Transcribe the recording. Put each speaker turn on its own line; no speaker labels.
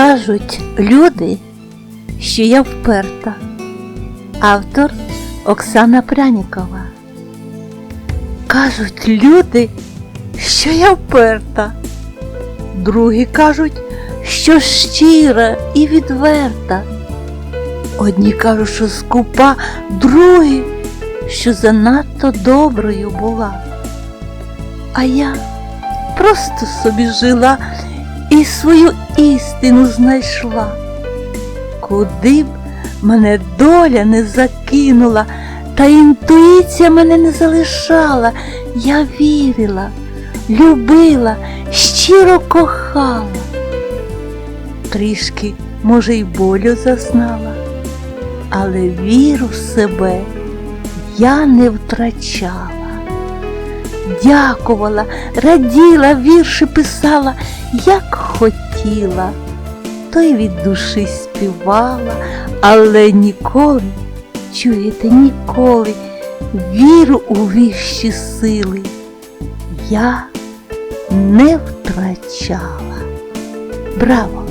Кажуть люди, що я вперта. Автор Оксана Прянікова. Кажуть люди, що я вперта. Другі кажуть, що щира і відверта. Одні кажуть, що скупа, другі, що занадто доброю була. А я просто собі жила і свою істину знайшла. Куди б мене доля не закинула, та інтуїція мене не залишала, я вірила, любила, щиро кохала. Трішки, може, й болю зазнала, але віру в себе я не втрачала. Дякувала, раділа, вірші писала, як хотіла, то й від душі співала, але ніколи, чуєте, ніколи віру у вищі сили я не втрачала. Браво!